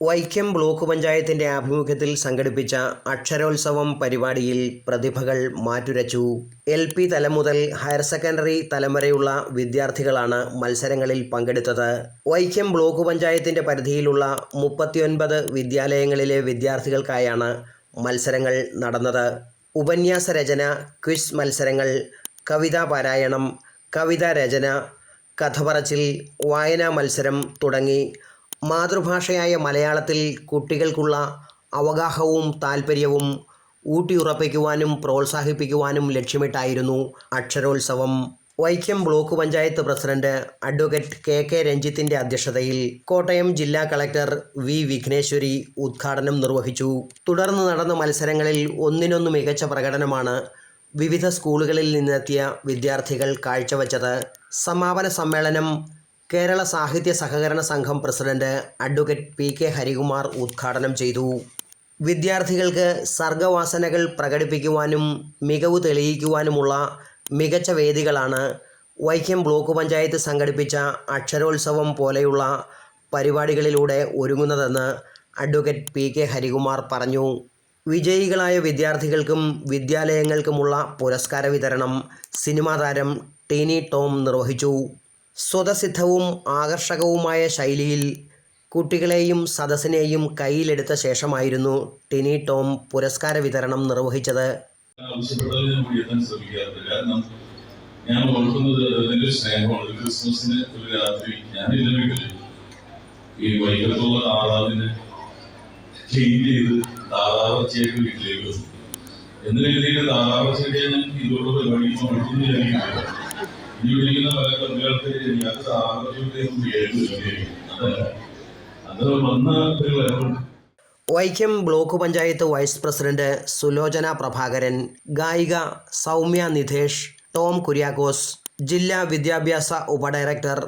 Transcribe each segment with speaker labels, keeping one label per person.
Speaker 1: Vaikom block പഞ്ചായത്തിന്റെ ആഭിമുഖ്യത്തിൽ സംഘടിപ്പിച്ച അക്ഷരോത്സവം പരിപാടിയിൽ പ്രതിഭകൾ മാറ്റുരച്ചു. എൽ പി തലം മുതൽ ഹയർ സെക്കൻഡറി തലം വരെയുള്ള വിദ്യാർത്ഥികളാണ് മത്സരങ്ങളിൽ പങ്കെടുത്തത്. വൈക്കം ബ്ലോക്ക് പഞ്ചായത്തിന്റെ പരിധിയിലുള്ള മുപ്പത്തിയൊൻപത് വിദ്യാലയങ്ങളിലെ വിദ്യാർത്ഥികൾക്കായാണ് മത്സരങ്ങൾ നടന്നത്. ഉപന്യാസ രചന ക്വിസ് മത്സരങ്ങൾ കവിതാ പാരായണം കവിതാ രചന കഥ പറച്ചിൽ വായനാ മത്സരം തുടങ്ങി മാതൃഭാഷയായ മലയാളത്തിൽ കുട്ടികൾക്കുള്ള അവഗാഹവും താൽപ്പര്യവും ഊട്ടിയുറപ്പിക്കുവാനും പ്രോത്സാഹിപ്പിക്കുവാനും ലക്ഷ്യമിട്ടായിരുന്നു അക്ഷരോത്സവം. Vaikom block panchayat president advocate K K രഞ്ജിത്തിന്റെ അധ്യക്ഷതയിൽ കോട്ടയം ജില്ലാ കളക്ടർ വി വിഘ്നേശ്വരി ഉദ്ഘാടനം നിർവഹിച്ചു. തുടർന്ന് നടന്ന മത്സരങ്ങളിൽ ഒന്നിനൊന്ന് മികച്ച പ്രകടനമാണ് വിവിധ സ്കൂളുകളിൽ നിന്നെത്തിയ വിദ്യാർത്ഥികൾ കാഴ്ചവെച്ചത്. സമാപന സമ്മേളനം Kerala Sahitya Sahakarana Sangham president advocate P K Harikumar ഉദ്ഘാടനം ചെയ്തു. വിദ്യാർത്ഥികൾക്ക് സർഗവാസനകൾ പ്രകടിപ്പിക്കുവാനും മികവ് തെളിയിക്കുവാനുമുള്ള മികച്ച വേദികളാണ് വൈക്കം ബ്ലോക്ക് പഞ്ചായത്ത് സംഘടിപ്പിച്ച അക്ഷരോത്സവം പോലെയുള്ള പരിപാടികളിലൂടെ ഒരുങ്ങുന്നതെന്ന് അഡ്വക്കേറ്റ് പി കെ ഹരികുമാർ പറഞ്ഞു. വിജയികളായ വിദ്യാർത്ഥികൾക്കും വിദ്യാലയങ്ങൾക്കുമുള്ള പുരസ്കാര വിതരണം സിനിമാ താരം ടീനി ടോം നിർവഹിച്ചു. സ്വതസിദ്ധവും ആകർഷകവുമായ ശൈലിയിൽ കുട്ടികളെയും സദസ്സിനെയും കയ്യിലെടുത്ത ശേഷമായിരുന്നു ടിനി ടോം പുരസ്കാര വിതരണം നിർവഹിച്ചത്.
Speaker 2: ഈ വൈകത്തുള്ള താറാവിനെ ക്ലീൻ ചെയ്ത് താറാവച്ചയൊക്കെ വീട്ടിലേക്ക് വന്നു. എന്ന് കരുതിയിട്ട് താറാവച്ചയൊക്കെ ഞാൻ
Speaker 1: Vaikom block panchayat vice president Sulochana Prabhakaran ഗായിക സൗമ്യ നിധേഷ് ടോം കുര്യാക്കോസ് ജില്ലാ വിദ്യാഭ്യാസ ഉപഡയറക്ടർ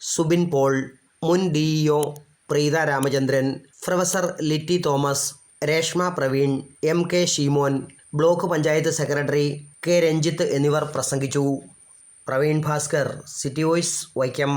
Speaker 1: സുബിൻ പോൾ മുൻ DEO Preetha Ramachandran professor Litty Thomas Reshma Praveen M K Sheemon block panchayat secretary K Ranjith എന്നിവർ പ്രസംഗിച്ചു. Praveen Bhaskar city voice Vaikom